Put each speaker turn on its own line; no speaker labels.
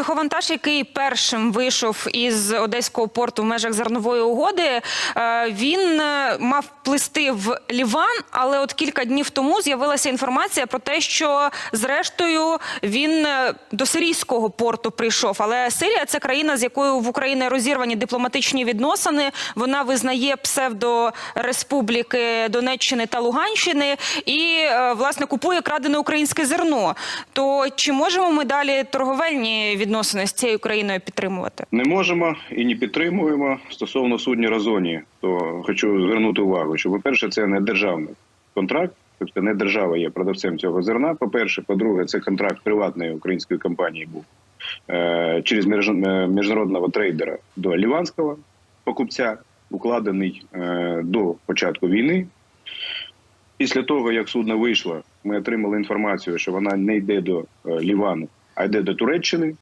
Суховантаж, який першим вийшов із одеського порту в межах зернової угоди, е, він е, мав плисти в Ліван, але от кілька днів тому з'явилася інформація про те, що зрештою він е, до сирійського порту прийшов. Але Сирія це країна, з якою в Україні розірвані дипломатичні відносини. Вона визнає псевдореспубліки Донеччини та Луганщини і власне купує крадене українське зерно. То чи можемо ми далі торговельні відносини з цією країною підтримувати?
Не можемо і не підтримуємо стосовно судні Разоні. То хочу звернути увагу, що, по-перше, це не державний контракт, тобто не держава є продавцем цього зерна. По-перше, по-друге, це контракт приватної української компанії був е, через е, міжнародного трейдера до ліванського покупця, укладений е, до початку війни. Після того, як судно вийшло, ми отримали інформацію, що вона не йде до Лівану, а йде до Туреччини.